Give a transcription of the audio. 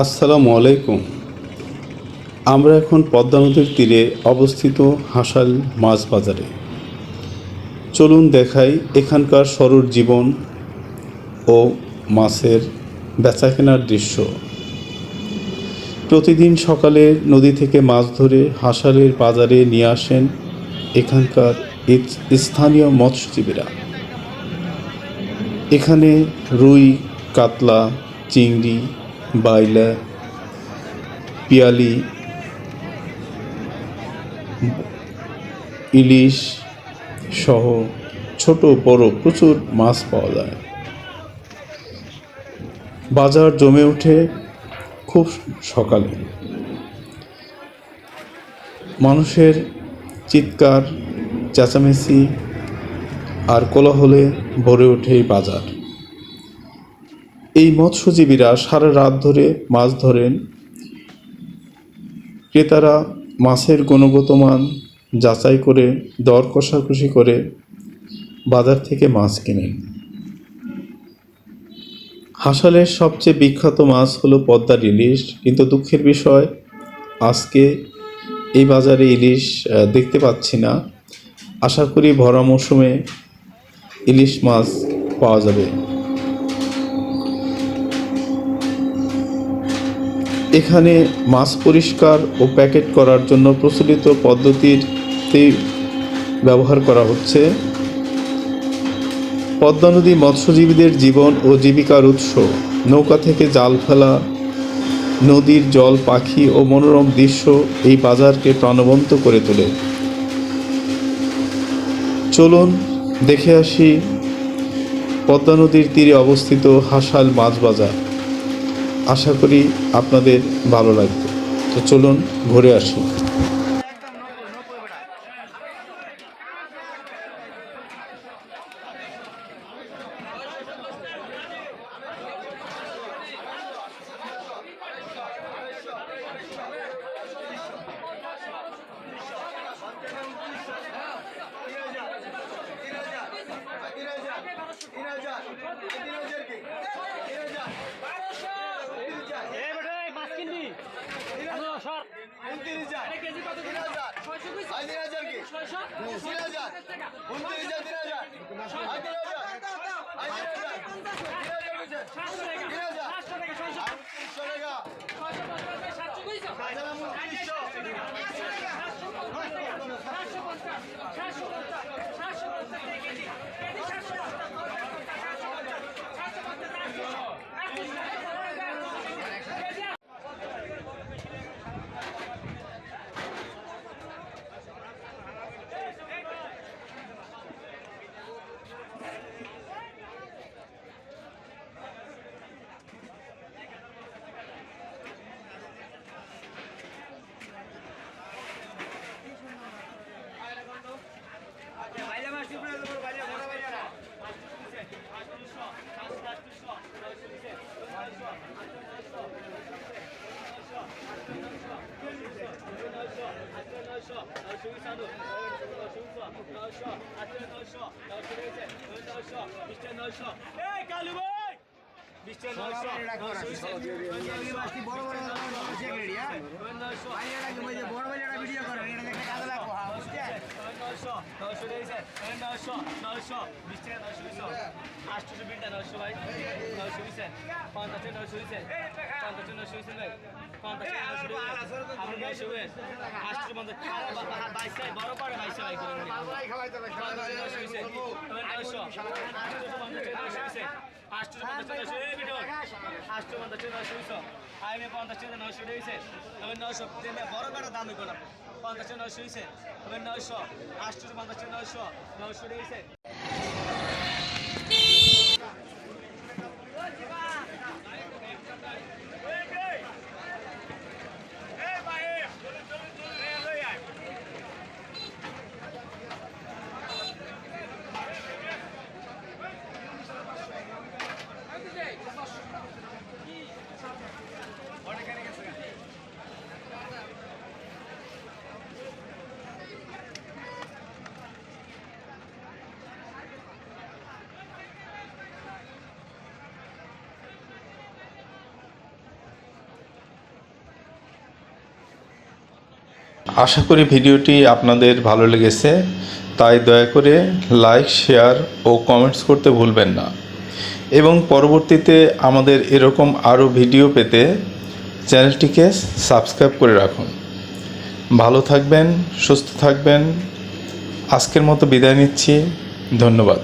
আসসালামু আলাইকুম। আমরা এখন পদ্মা নদীর তীরে অবস্থিত হাসাল মাছ বাজারে। চলুন দেখাই এখানকার সরল জীবন ও মাছের বেচাকেনার দৃশ্য। প্রতিদিন সকালে নদী থেকে মাছ ধরে হাসালের বাজারে নিয়ে আসেন এখানকার স্থানীয় মৎস্যজীবীরা। এখানে রুই, কাতলা, চিংড়ি বাইলা, পিয়ালি, ইলিশ সহ ছোট বড় প্রচুর মাছ পাওয়া যায়। বাজার জমে ওঠে খুব সকালে। মানুষের চিৎকার, চেঁচামেচি আর কোলাহলে ভরে ওঠে বাজার। এই মৎস্যজীবীরা সারা রাত ধরে মাছ ধরেন। ক্রেতারা মাছের গুণগত মান যাচাই করে, দর কষাকষি করে বাজার থেকে মাছ কেনেন। হাসালের সবচেয়ে বিখ্যাত মাছ হলো পদ্মার ইলিশ, কিন্তু দুঃখের বিষয়, আজকে এই বাজারে ইলিশ দেখতে পাচ্ছি না। আশা করি ভরা মৌসুমে ইলিশ মাছ পাওয়া যাবে। এখানে মাছ পরিষ্কার ও প্যাকেট করার জন্য প্রচলিত পদ্ধতিতে ব্যবহার করা হচ্ছে। পদ্মা নদী মৎস্যজীবীদের জীবন ও জীবিকার উৎস। নৌকা থেকে জাল ফেলা, নদীর জল, পাখি ও মনোরম দৃশ্য এই বাজারকে প্রাণবন্ত করে তোলে। চলুন দেখে আসি পদ্মা নদীর তীরে অবস্থিত হাসাল মাছ বাজার। আশা করি আপনাদের ভালো লাগবে তো চলুন ঘুরে আসি এ বেটা এই মাছ কিনবি আনো সর ছয়শো কইছ ছয়শো? সাতশো টাকা। সাতশো টাকা ছয়শো ছয়শো পঞ্চাশ টাকা সাতশো কইছ সাতশো পঞ্চাশ সাতশো পঞ্চাশ সাতশো পঞ্চাশ টাকা কেজি কেজি সাতশো পঞ্চাশ সাতশো পঞ্চাশ সাতশো পঞ্চাশ কেজি আটশো বিলটা নয়শো ভাই নয়শো হয়েছে পঞ্চাশে নয়শো হয়েছে পঞ্চাশে নয়শো হয়েছে ভাই পঞ্চাশে নয়শো আপনি নয়শো হয়ে আটশো পঞ্চাশ বাইশে বড় পড়ে বাইশে ভাই করে পঞ্চাশে নয়শো হয়েছে নয়শো আটশো পঞ্চাশে নয়শো হয়েছে নয়শো এই পঞ্চাশে নয়শো হয়েছে পঞ্চাশে নয়শো হয়েছে তবে নয়শো বড় বড় দামি কোনো পঞ্চাশে নয়শো হয়েছে তবে নয়শো। আটশো পঞ্চাশে নয়শো নয়শো হয়েছে আশা করি ভিডিওটি আপনাদের ভালো লেগেছে, তাই দয়া করে লাইক, শেয়ার ও কমেন্টস করতে ভুলবেন না। এবং পরবর্তীতে আমাদের এরকম আরও ভিডিও পেতে চ্যানেলটিকে সাবস্ক্রাইব করে রাখুন। ভালো থাকবেন, সুস্থ থাকবেন। আজকের মতো বিদায় নিচ্ছি। ধন্যবাদ।